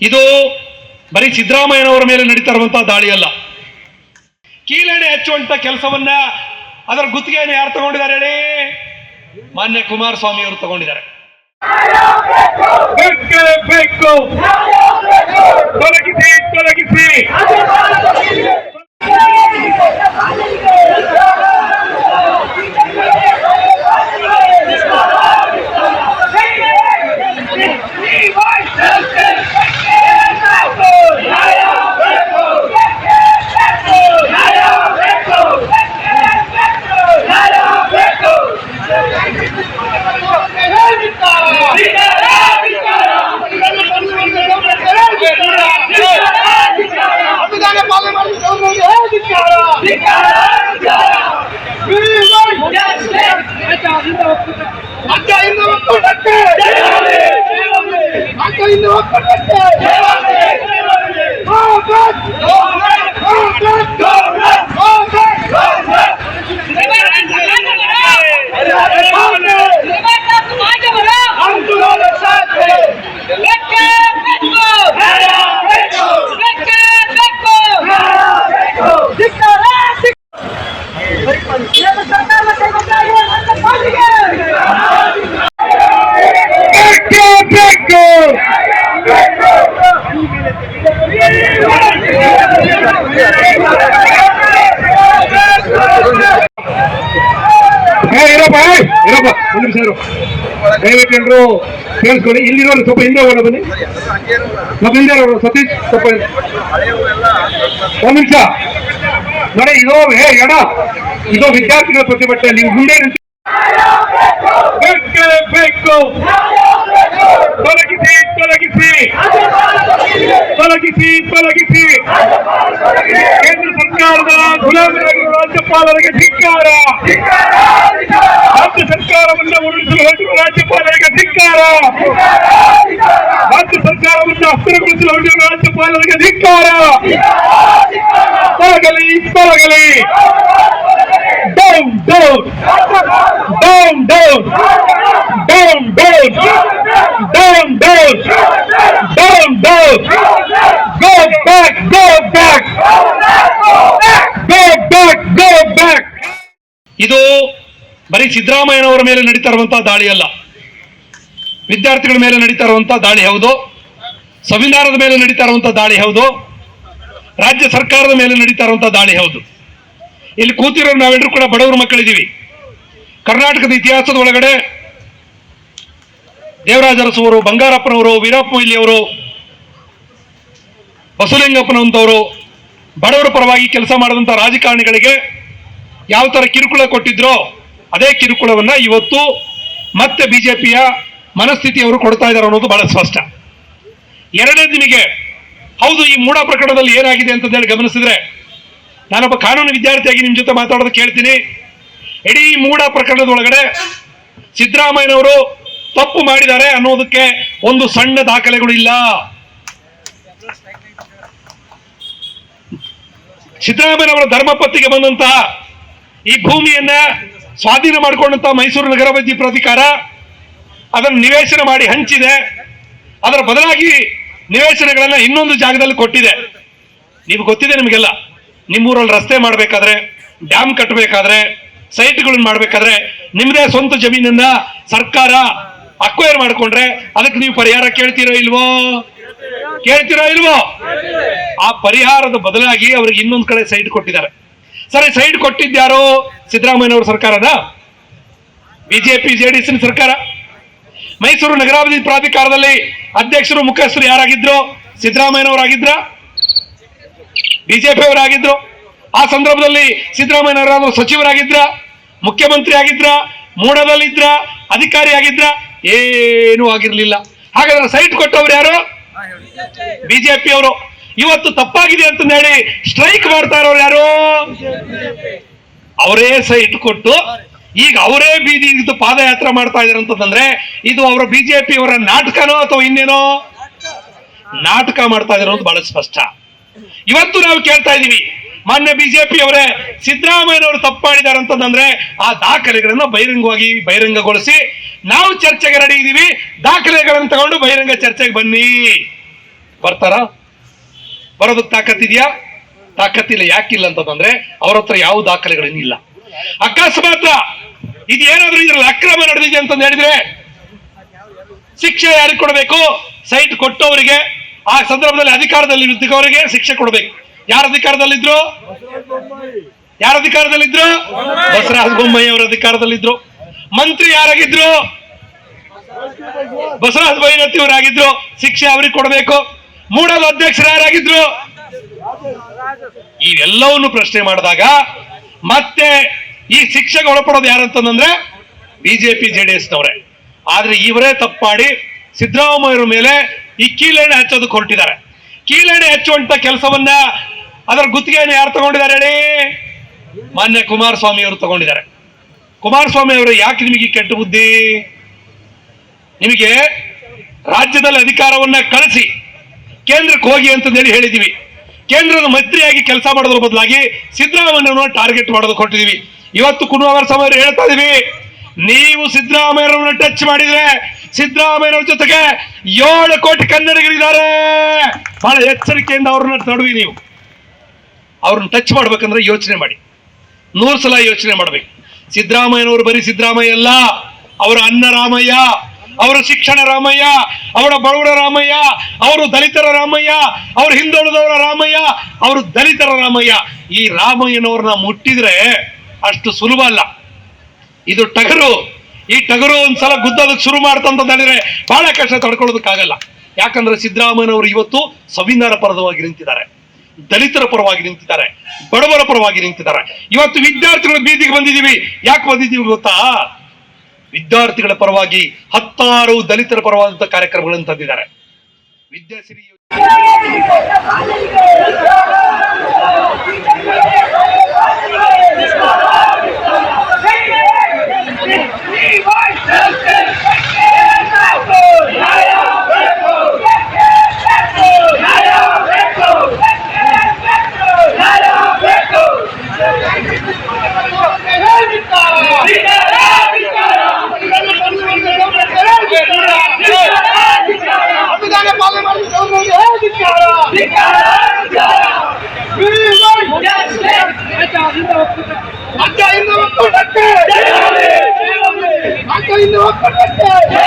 ಇದು ಬರೀ ಸಿದ್ದರಾಮಯ್ಯನವರ ಮೇಲೆ ನಡೀತಾ ಇರುವಂತಹ ದಾಳಿ ಅಲ್ಲ ಕೀಲೆಣೆ ಹಚ್ಚುವಂತ ಕೆಲಸವನ್ನ ಅದರ ಗುತ್ತಿಗೆಯನ್ನು ಯಾರು ತಗೊಂಡಿದ್ದಾರೆ ಹೇಳಿ? ಮಾನ್ಯ ಕುಮಾರಸ್ವಾಮಿ ಅವರು ತಗೊಂಡಿದ್ದಾರೆ. ತೊಲಗಿಸಿ ತೊಲಗಿಸಿ. ಅಕ್ಕ ಇಂದ ಒಕ್ಕೂಟಕ್ಕೆ ಅಕ್ಕ ಇಂದ ಒಕ್ಕೂಟಕ್ಕೆ ನಿಮಿಷ ದಯವಿಟ್ಟು ಎಲ್ಲರೂ ಕೇಳಿಸ್ಕೊಳ್ಳಿ. ಇಲ್ಲಿರೋರು ಸ್ವಲ್ಪ ಹಿಂದೆ ಹೋಗೋಣ ಬನ್ನಿ. ಸ್ವಲ್ಪ ಹಿಂದೆ ಇರೋರು, ಸತೀಶ್ ಸ್ವಲ್ಪ ಒಂದು ನಿಮಿಷ. ನೋಡಿ, ಇದು ಹೇ ಎಡ. ಇದು ವಿದ್ಯಾರ್ಥಿಗಳ ಪ್ರತಿಭಟನೆ. ನೀವು ಮುಂದೆ ಬೇಕು ತೊಲಗಿಸಿ ತೊಲಗಿಸಿ. ತೊಲಗಿಸಿ ತೊಲಗಿಸಿ ಕೇಂದ್ರ ಸರ್ಕಾರದ ಗುಲಾಮರಾಗಿರುವ ರಾಜ್ಯಪಾಲರಿಗೆ ಧಿಕ್ಕಾರ. ರಾಜ್ಯ ಸರ್ಕಾರವನ್ನು ಉರುಳಿಸಲು ಹೊರಟಿರುವ ರಾಜ್ಯಪಾಲರಿಗೆ ಧಿಕ್ಕಾರ. ರಾಜ್ಯ ಸರ್ಕಾರವನ್ನು ಅಸ್ಥಿರಗೊಳಿಸಲು ಹೊರಟಿರುವ ರಾಜ್ಯಪಾಲರಿಗೆ ಧಿಕ್ಕಾರ. ತೊಲಗಲಿ ತೊಲಗಲಿ down down down down down down down down down down go back go back go back go back ಇದು ಬರೀ ಸಿದ್ದರಾಮಯ್ಯನವರ ಮೇಲೆ ನಡೀತಾ ಇರುವಂತಹ ದಾಳಿ ಅಲ್ಲ. ವಿದ್ಯಾರ್ಥಿಗಳ ಮೇಲೆ ನಡೀತಾ ಇರುವಂತಹ ದಾಳಿ ಹೌದು. ಸಂವಿಧಾನದ ಮೇಲೆ ನಡೀತಾ ಇರುವಂತಹ ದಾಳಿ ಹೌದು. ರಾಜ್ಯ ಸರ್ಕಾರದ ಮೇಲೆ ನಡೀತಾ ಇರುವಂತಹ ದಾಳಿ ಹೌದು. ಇಲ್ಲಿ ಕೂತಿರೋ ನಾವೆಲ್ಲರೂ ಕೂಡ ಬಡವರ ಮಕ್ಕಳಿದ್ದೀವಿ. ಕರ್ನಾಟಕದ ಇತಿಹಾಸದ ಒಳಗಡೆ ದೇವರಾಜ ಅರಸುವರು ಬಂಗಾರಪ್ಪನವರು, ವೀರಪ್ಪ ಮೊಯ್ಲಿಯವರು ಬಸವಲಿಂಗಪ್ಪನಂತವರು ಬಡವರ ಪರವಾಗಿ ಕೆಲಸ ಮಾಡಿದಂಥ ರಾಜಕಾರಣಿಗಳಿಗೆ ಯಾವ ಥರ ಕಿರುಕುಳ ಕೊಟ್ಟಿದ್ರೋ ಅದೇ ಕಿರುಕುಳವನ್ನ ಇವತ್ತು ಮತ್ತೆ ಬಿಜೆಪಿಯ ಮನಸ್ಥಿತಿಯವರು ಕೊಡ್ತಾ ಇದ್ದಾರೆ ಅನ್ನೋದು ಬಹಳ ಸ್ಪಷ್ಟ. ಎರಡನೇ ದಿನಿಗೆ ಹೌದು, ಈ ಮೂಡ ಪ್ರಕರಣದಲ್ಲಿ ಏನಾಗಿದೆ ಅಂತ ಹೇಳಿ ಗಮನಿಸಿದ್ರೆ ನಾನೊಬ್ಬ ಕಾನೂನು ವಿದ್ಯಾರ್ಥಿಯಾಗಿ ನಿಮ್ಮ ಜೊತೆ ಮಾತಾಡೋದು ಕೇಳ್ತೀನಿ. ಇಡೀ ಮೂಡ ಪ್ರಕರಣದೊಳಗಡೆ ಸಿದ್ದರಾಮಯ್ಯನವರು ತಪ್ಪು ಮಾಡಿದ್ದಾರೆ ಅನ್ನೋದಕ್ಕೆ ಒಂದು ಸಣ್ಣ ದಾಖಲೆಗಳು ಇಲ್ಲ. ಸಿದ್ದರಾಮಯ್ಯನವರ ಧರ್ಮಪತ್ತಿಗೆ ಬಂದಂತಹ ಈ ಭೂಮಿಯನ್ನ ಸ್ವಾಧೀನ ಮಾಡಿಕೊಂಡಂತಹ ಮೈಸೂರು ನಗರಾಭಿವೃದ್ಧಿ ಪ್ರಾಧಿಕಾರ ಅದನ್ನು ನಿವೇಶನ ಮಾಡಿ ಹಂಚಿದೆ. ಅದರ ಬದಲಾಗಿ ನಿವೇಶನಗಳನ್ನ ಇನ್ನೊಂದು ಜಾಗದಲ್ಲಿ ಕೊಟ್ಟಿದೆ. ನೀವು ಗೊತ್ತಿದೆ ನಿಮಗೆಲ್ಲ. ನಿಮ್ಮೂರಲ್ಲಿ ರಸ್ತೆ ಮಾಡಬೇಕಾದ್ರೆ, ಡ್ಯಾಮ್ ಕಟ್ಟಬೇಕಾದ್ರೆ, ಸೈಟ್ಗಳನ್ನ ಮಾಡಬೇಕಾದ್ರೆ ನಿಮ್ಮದೇ ಸ್ವಂತ ಜಮೀನನ್ನ ಸರ್ಕಾರ ಅಕ್ವೈರ್ ಮಾಡ್ಕೊಂಡ್ರೆ ಅದಕ್ಕೆ ನೀವು ಪರಿಹಾರ ಕೇಳ್ತೀರೋ ಇಲ್ವೋ? ಕೇಳ್ತೀರೋ ಇಲ್ವೋ? ಆ ಪರಿಹಾರದ ಬದಲಾಗಿ ಅವ್ರಿಗೆ ಇನ್ನೊಂದು ಕಡೆ ಸೈಟ್ ಕೊಟ್ಟಿದ್ದಾರೆ. ಸರಿ ಸೈಟ್ ಕೊಟ್ಟಿದ್ಯಾರೋ ಸಿದ್ದರಾಮಯ್ಯನವ್ರ ಸರ್ಕಾರನ? ಬಿಜೆಪಿ, ಜೆಡಿಎಸ್ ಸರ್ಕಾರ. ಮೈಸೂರು ನಗರಾಭಿವೃದ್ಧಿ ಪ್ರಾಧಿಕಾರದಲ್ಲಿ ಅಧ್ಯಕ್ಷರು, ಮುಖ್ಯಸ್ಥರು ಯಾರಾಗಿದ್ರು? ಸಿದ್ದರಾಮಯ್ಯನವರಾಗಿದ್ರ? ಬಿಜೆಪಿ ಅವರಾಗಿದ್ರು. ಆ ಸಂದರ್ಭದಲ್ಲಿ ಸಿದ್ದರಾಮಯ್ಯನವರಾದ್ರು ಸಚಿವರಾಗಿದ್ರ? ಮುಖ್ಯಮಂತ್ರಿ ಆಗಿದ್ರ? ಮೂಡದಲ್ಲಿದ್ರ? ಅಧಿಕಾರಿ ಆಗಿದ್ರ? ಏನೂ ಆಗಿರ್ಲಿಲ್ಲ. ಹಾಗಾದ್ರೆ ಸೈಟ್ ಕೊಟ್ಟವ್ರು ಯಾರು? ಬಿಜೆಪಿ ಅವರು ಇವತ್ತು ತಪ್ಪಾಗಿದೆ ಅಂತ ಹೇಳಿ ಸ್ಟ್ರೈಕ್ ಮಾಡ್ತಾ ಇರೋರು ಯಾರು? ಅವರೇ ಸೈಟ್ ಕೊಟ್ಟು ಈಗ ಅವರೇ ಬೀದಿ ಪಾದಯಾತ್ರೆ ಮಾಡ್ತಾ ಇದಾರೆ ಅಂತಂದ್ರೆ ಇದು ಅವರ ಬಿಜೆಪಿ ಅವರ ನಾಟಕನೋ ಅಥವಾ ಇನ್ನೇನೋ? ನಾಟಕ ಮಾಡ್ತಾ ಅನ್ನೋದು ಬಹಳ ಸ್ಪಷ್ಟ. ಇವತ್ತು ನಾವು ಕೇಳ್ತಾ ಇದೀವಿ ಮಾನ್ಯ ಬಿಜೆಪಿ ಅವರೇ ಸಿದ್ದರಾಮಯ್ಯನವರು ತಪ್ಪು ಮಾಡಿದ್ದಾರೆ ಅಂತಂದ್ರೆ ಆ ದಾಖಲೆಗಳನ್ನ ಬಹಿರಂಗವಾಗಿ ಬಹಿರಂಗಗೊಳಿಸಿ ನಾವು ಚರ್ಚೆಗೆ ರೆಡಿ ಇದ್ದೀವಿ ದಾಖಲೆಗಳನ್ನು ತಗೊಂಡು ಬಹಿರಂಗ ಚರ್ಚೆಗೆ ಬನ್ನಿ. ಬರ್ತಾರ? ಬರೋದಕ್ಕೆ ತಾಕತ್ತಿದ್ಯಾ? ತಾಕತ್ತಿಲ್ಲ. ಯಾಕಿಲ್ಲ ಅಂತಂದ್ರೆ ಅವ್ರ ಹತ್ರ ಯಾವ ದಾಖಲೆಗಳೇನಿಲ್ಲ ಅಕಸ್ಮಾತ್ ಇದೇನಾದ್ರೂ ಇದ್ರಲ್ಲಿ ಅಕ್ರಮ ನಡೆದಿದೆ ಅಂತ ಹೇಳಿದ್ರೆ ಶಿಕ್ಷೆ ಯಾರಿಗೆ ಕೊಡಬೇಕು? ಸೈಟ್ ಕೊಟ್ಟವರಿಗೆ. ಆ ಸಂದರ್ಭದಲ್ಲಿ ಅಧಿಕಾರದಲ್ಲಿ ಇದ್ದವರಿಗೆ ಶಿಕ್ಷೆ ಕೊಡಬೇಕು. ಯಾರ ಅಧಿಕಾರದಲ್ಲಿದ್ರು? ಯಾರ ಅಧಿಕಾರದಲ್ಲಿದ್ರು? ಬಸವರಾಜ ಬೊಮ್ಮಾಯಿ ಅವರ ಅಧಿಕಾರದಲ್ಲಿದ್ರು. ಮಂತ್ರಿ ಯಾರಾಗಿದ್ರು? ಬಸವರಾಜ ಬೈರತಿ ಅವರಾಗಿದ್ರು, ಶಿಕ್ಷೆ ಅವ್ರಿಗೆ ಕೊಡಬೇಕು. ಮೂಡಲ್ ಅಧ್ಯಕ್ಷರು ಯಾರಾಗಿದ್ರು? ಇವೆಲ್ಲವನ್ನು ಪ್ರಶ್ನೆ ಮಾಡಿದಾಗ, ಮತ್ತೆ ಈ ಶಿಕ್ಷೆಗೆ ಒಳಪಡೋದು ಯಾರಂತಂದ್ರೆ ಬಿಜೆಪಿ ಜೆ ಡಿ ಎಸ್ನವರೇ ಆದ್ರೆ ಇವರೇ ತಪ್ಪು ಮಾಡಿ ಸಿದ್ದರಾಮಯ್ಯರ ಮೇಲೆ ಈ ಕೀಲೆಣ್ಣೆ ಹಚ್ಚೋದಕ್ಕೆ ಹೊರಟಿದ್ದಾರೆ. ಕೀಲೆಣ್ಣೆ ಹಚ್ಚುವಂತ ಕೆಲಸವನ್ನ ಅದರ ಗುತ್ತಿಗೆಯನ್ನು ಯಾರು ತಗೊಂಡಿದ್ದಾರೆ ಹೇಳಿ? ಮಾನ್ಯ ಕುಮಾರಸ್ವಾಮಿ ಅವರು ತಗೊಂಡಿದ್ದಾರೆ. ಕುಮಾರಸ್ವಾಮಿ ಅವರು ಯಾಕೆ ನಿಮಗೆ ಕೆಟ್ಟ ಬುದ್ಧಿ? ನಿಮಗೆ ರಾಜ್ಯದಲ್ಲಿ ಅಧಿಕಾರವನ್ನ ಕಳಿಸಿ, ಕೇಂದ್ರಕ್ಕೆ ಹೋಗಿ ಅಂತಂದೇಳಿ ಹೇಳಿದೀವಿ. ಕೇಂದ್ರದ ಮಂತ್ರಿಯಾಗಿ ಕೆಲಸ ಮಾಡೋದ್ರ ಬದಲಾಗಿ ಸಿದ್ದರಾಮಯ್ಯನವರನ್ನು ಟಾರ್ಗೆಟ್ ಮಾಡೋದು ಹೊರಟಿದೀವಿ. ಇವತ್ತು ಕುಣುವರ ಅವರು ಹೇಳ್ತಾ ಇದೀವಿ, ನೀವು ಸಿದ್ದರಾಮಯ್ಯರವನ್ನ ಟಚ್ ಮಾಡಿದ್ರೆ ಸಿದ್ದರಾಮಯ್ಯನವ್ರ ಜೊತೆಗೆ ಏಳು ಕೋಟಿ ಕನ್ನಡಿಗರಿದ್ದಾರೆ. ಬಹಳ ಎಚ್ಚರಿಕೆಯಿಂದ ಅವ್ರನ್ನ ನಡುವಿ ನೀವು. ಅವ್ರನ್ನ ಟಚ್ ಮಾಡ್ಬೇಕಂದ್ರೆ ಯೋಚನೆ ಮಾಡಿ. ನೂರು ಸಲ ಯೋಚನೆ ಮಾಡ್ಬೇಕು. ಸಿದ್ದರಾಮಯ್ಯನವರು ಬರೀ ಸಿದ್ದರಾಮಯ್ಯ ಅಲ್ಲ, ಅವರ ಅನ್ನ ರಾಮಯ್ಯ ಅವರ ಶಿಕ್ಷಣ ರಾಮಯ್ಯ, ಅವರ ಬಡವರ ರಾಮಯ್ಯ, ಅವರು ದಲಿತರ ರಾಮಯ್ಯ, ಅವರು ಹಿಂದುಳಿದವರ ರಾಮಯ್ಯ, ಅವರು ದಲಿತರ ರಾಮಯ್ಯ. ಈ ರಾಮಯ್ಯನವ್ರನ್ನ ಮುಟ್ಟಿದ್ರೆ ಅಷ್ಟು ಸುಲಭ ಅಲ್ಲ. ಇದು ಟಗರು. ಈ ಟಗರು ಒಂದ್ಸಲ ಗುದ್ದೋದಕ್ಕೆ ಶುರು ಮಾಡ್ತಂತ ಹೇಳಿದ್ರೆ ಬಹಳ ಕಷ್ಟ ತಡ್ಕೊಳ್ಳೋದಕ್ಕಾಗಲ್ಲ. ಯಾಕಂದ್ರೆ ಸಿದ್ದರಾಮಯ್ಯನವರು ಇವತ್ತು ಸಂವಿಧಾನ ಪರವಾಗಿ ನಿಂತಿದ್ದಾರೆ. ದಲಿತರ ಪರವಾಗಿ ನಿಂತಿದ್ದಾರೆ. ಬಡವರ ಪರವಾಗಿ ನಿಂತಿದ್ದಾರೆ. ಇವತ್ತು ವಿದ್ಯಾರ್ಥಿಗಳು ಬೀದಿಗೆ ಬಂದಿದ್ದೀವಿ. ಯಾಕೆ ಬಂದಿದ್ದೀವಿ ಗೊತ್ತಾ? ವಿದ್ಯಾರ್ಥಿಗಳ ಪರವಾಗಿ ಹತ್ತಾರು ದಲಿತರ ಪರವಾದಂತಹ ಕಾರ್ಯಕ್ರಮಗಳನ್ನು ತಂದಿದ್ದಾರೆ. ವಿದ್ಯಾಸಿರಿ করতেছে আন্তরিক করতেছে